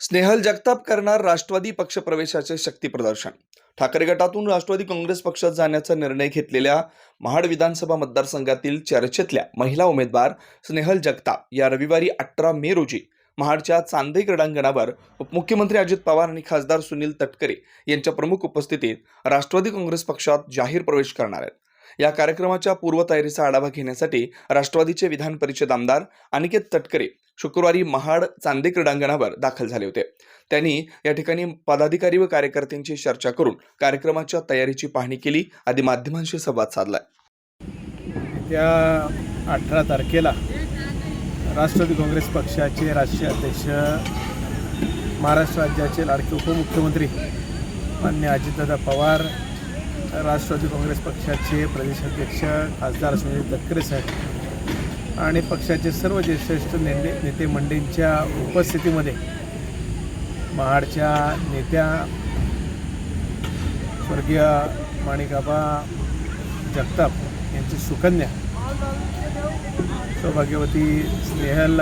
स्नेहल जगताप करणार राष्ट्रवादी पक्षप्रवेशाचे शक्ती प्रदर्शन. ठाकरे गटातून राष्ट्रवादी काँग्रेस पक्षात जाण्याचा निर्णय घेतलेल्या महाड विधानसभा मतदारसंघातील चर्चेतल्या महिला उमेदवार स्नेहल जगताप या रविवारी अठरा मे रोजी महाडच्या चांदे क्रीडांगणावर उपमुख्यमंत्री अजित पवार आणि खासदार सुनील तटकरे यांच्या प्रमुख उपस्थितीत राष्ट्रवादी काँग्रेस पक्षात जाहीर प्रवेश करणार आहेत. या कार्यक्रमाच्या पूर्वतयारीचा आढावा घेण्यासाठी राष्ट्रवादीचे विधान परिषद आमदार अनिकेत तटकरे शुक्रवारी महाड चांदे क्रीडांगणावर दाखल झाले होते. त्यांनी या ठिकाणी पदाधिकारी व कार्यकर्त्यांची चर्चा करून कार्यक्रमाच्या तयारीची पाहणी केली आदी माध्यमांशी संवाद साधला त्या अठरा तारखेला राष्ट्रवादी काँग्रेस पक्षाचे राष्ट्रीय अध्यक्ष महाराष्ट्र राज्याचे लाडके उपमुख्यमंत्री मान्य अजितदादा पवार राष्ट्रवादी काँग्रेस पक्षाचे प्रदेशाध्यक्ष खासदार सुनील तटकरे साहेब आणि पक्षाचे सर्व ज्येष्ठ नेते नेते मंडळींच्या उपस्थितीमध्ये महाडच्या नेत्या स्वर्गीय माणिकाबा जगताप यांची सुकन्या सौभाग्यवती स्नेहल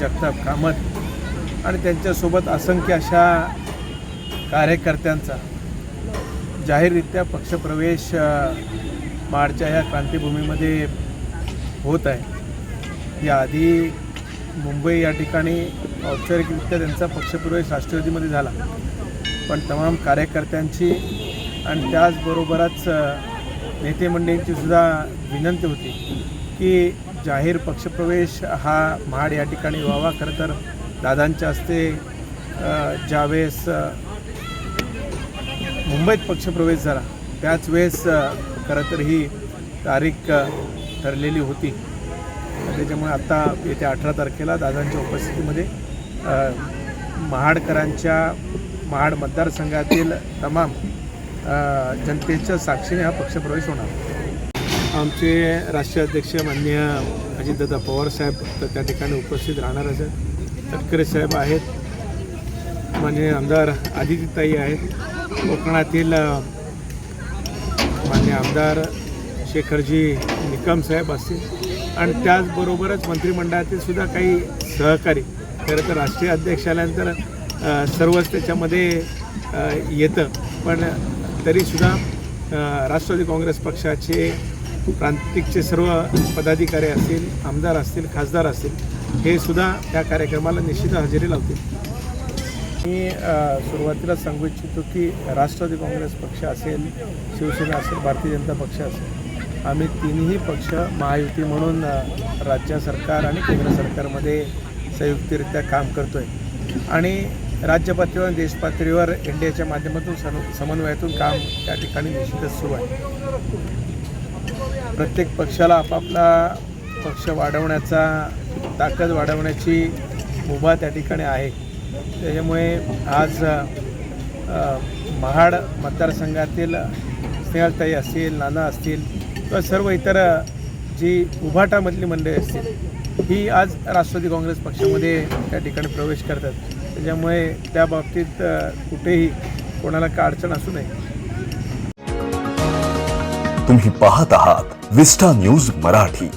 जगताप कामत आणि त्यांच्यासोबत असंख्य अशा कार्यकर्त्यांचा जाहीररित्या पक्षप्रवेश माडच्या महाडच्या ह्या क्रांतीभूमीमध्ये होत आहे. याआधी मुंबई या ठिकाणी औपचारिकरित्या त्यांचा पक्षप्रवेश राष्ट्रवादीमध्ये झाला. पण तमाम कार्यकर्त्यांची आणि त्याचबरोबरच नेते मंडळींची सुद्धा विनंती होती की जाहीर पक्षप्रवेश हा महाड या ठिकाणी व्हावा. खरं तर दादांच्या हस्ते ज्यावेळेस मुंबईत पक्षप्रवेश झाला त्याच वेळेस खरं तर ही तारीख ठरलेली होती. त्याच्यामुळे आता येत्या अठरा तारखेला दादांच्या उपस्थितीमध्ये महाडकरांच्या महाड मतदारसंघातील तमाम जनतेच्या साक्षीने हा पक्षप्रवेश होणार. आमचे राष्ट्रीय अध्यक्ष माननीय अजितदादा पवार साहेब तर त्या ठिकाणी उपस्थित राहणारच आहेत. तटकरे साहेब आहेत. माननीय आमदार आदित्यताई आहेत. कोकणातील मान्य आमदार शेखरजी निकम साहेब असतील. आणि त्याचबरोबरच मंत्रिमंडळातील सुद्धा काही सहकारी खरं तर राष्ट्रीय अध्यक्ष आल्यानंतर सर्वच त्याच्यामध्ये येतं. पण तरीसुद्धा राष्ट्रवादी काँग्रेस पक्षाचे प्रांतिकचे सर्व पदाधिकारी असतील आमदार असतील खासदार असतील हे सुद्धा त्या कार्यक्रमाला निश्चित हजेरी लावतील. मी सुरुवातीला सांगू इच्छितो की राष्ट्रवादी काँग्रेस पक्ष असेल शिवसेना असेल भारतीय जनता पक्ष असेल आम्ही तिन्ही पक्ष महायुती म्हणून राज्य सरकार आणि केंद्र सरकारमध्ये संयुक्तरित्या काम करतो आहे आणि राज्यपातळीवर देशपातळीवर आणि एन डी एच्या माध्यमातून सम समन्वयातून काम त्या ठिकाणी निश्चितच सुरू आहे. प्रत्येक पक्षाला आपापला पक्ष वाढवण्याचा ताकद वाढवण्याची मुभा त्या ठिकाणी आहे. त्याच्यामुळे आज महाड मतदारसंघातील स्नेहलताई असतील नाना असतील किंवा सर्व इतर जी उभाटामधली मंडळी असतील ही आज राष्ट्रवादी काँग्रेस पक्षामध्ये त्या ठिकाणी प्रवेश करतात. त्याच्यामुळे त्या बाबतीत कुठेही कोणाला का अडचण असू नये. तुम्ही पाहत आहात विस्टा न्यूज मराठी.